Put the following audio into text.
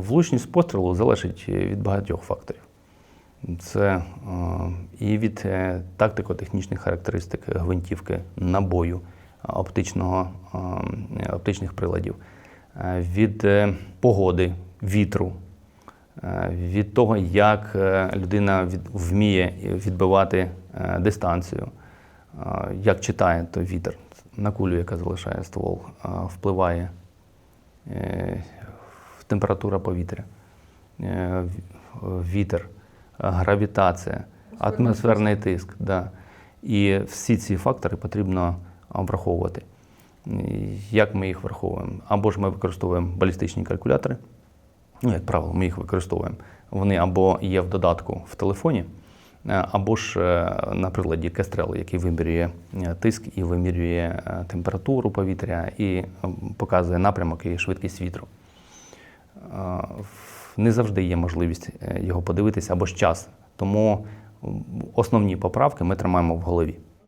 Влучність пострілу залежить від багатьох факторів. Це е, і від е, тактико-технічних характеристик гвинтівки, набою, е, оптичного, е, оптичних приладів, е, від е, погоди, вітру, е, від того, як е, людина вміє відбивати е, дистанцію, е, як читає той вітер на кулю, яка залишає ствол, е, впливає е, температура повітря, е, вітер, гравітація, атмосферний тиск. Да. І всі ці фактори потрібно враховувати. Як ми їх враховуємо? Або ж ми використовуємо балістичні калькулятори, ну, як правило, ми їх використовуємо. Вони або є в додатку в телефоні, е, або ж е, на приладі Kestrel, який вимірює тиск і вимірює температуру повітря і показує напрямок і швидкість вітру. Не завжди є можливість е, його подивитися або ж час. Тому основні поправки ми тримаємо в голові.